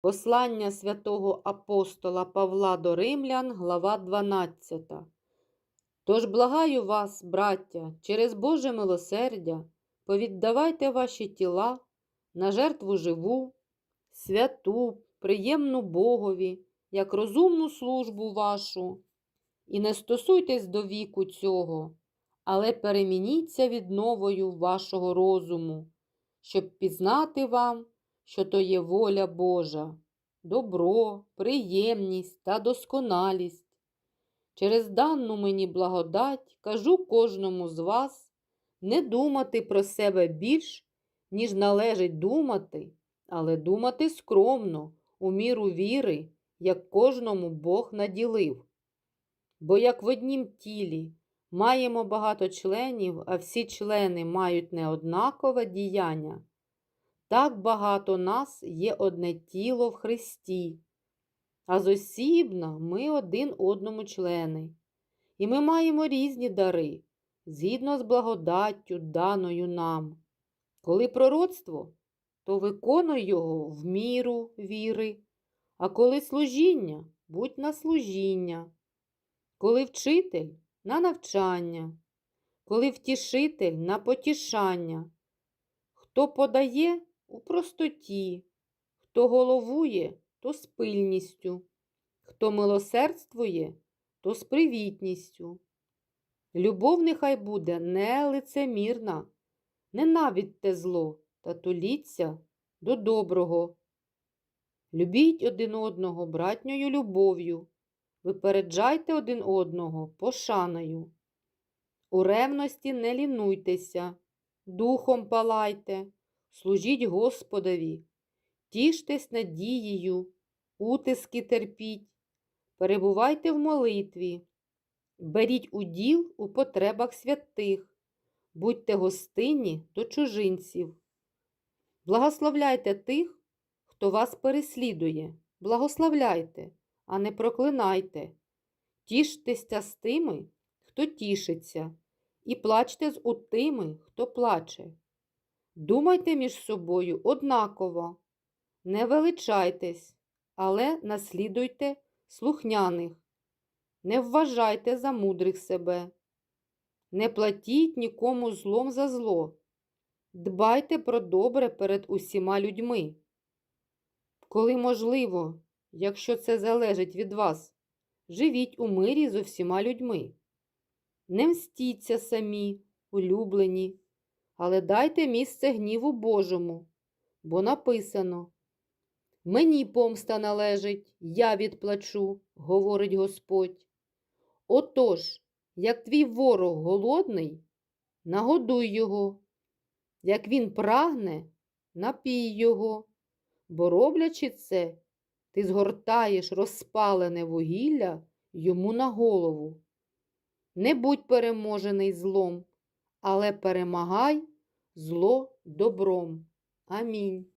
Послання святого апостола Павла до Римлян, глава 12. Тож благаю вас, браття, через Боже милосердя, повіддавайте ваші тіла на жертву живу, святу, приємну Богові, як розумну службу вашу, і не стосуйтесь до віку цього, але перемініться відновою вашого розуму, щоб пізнати вам, що то є воля Божа, добро, приємність та досконалість. Через дану мені благодать кажу кожному з вас не думати про себе більш, ніж належить думати, але думати скромно, у міру віри, як кожному Бог наділив. Бо як в однім тілі маємо багато членів, а всі члени мають неоднакове діяння, так багато нас є одне тіло в Христі, а зосібно ми один одному члени. І ми маємо різні дари, згідно з благодаттю, даною нам. Коли пророцтво, то виконуй його в міру віри, а коли служіння, будь на служіння, коли вчитель на навчання, коли втішитель на потішання, хто подає у простоті, хто головує, то з пильністю, хто милосердствує, то з привітністю. Любов нехай буде не лицемірна, ненавидьте зло та туліться до доброго. Любіть один одного братньою любов'ю, випереджайте один одного пошаною. У ревності не лінуйтеся, духом палайте, служіть Господові, тіштесь надією, утиски терпіть, перебувайте в молитві, беріть уділ у потребах святих, будьте гостинні до чужинців. Благословляйте тих, хто вас переслідує, благословляйте, а не проклинайте. Тіштеся з тими, хто тішиться, і плачте з тими, хто плаче. Думайте між собою однаково, не величайтесь, але наслідуйте слухняних, не вважайте за мудрих себе, не платіть нікому злом за зло, дбайте про добре перед усіма людьми. Коли можливо, якщо це залежить від вас, живіть у мирі з усіма людьми. Не мстіться самі, улюблені, але дайте місце гніву Божому, бо написано Мені помста належить, я відплачу, говорить Господь. Отож, як твій ворог голодний, нагодуй його, як він прагне, напій його, бо роблячи це, ти згортаєш розпалене вугілля йому на голову. Не будь переможений злом, але перемагай зло добром. Амінь.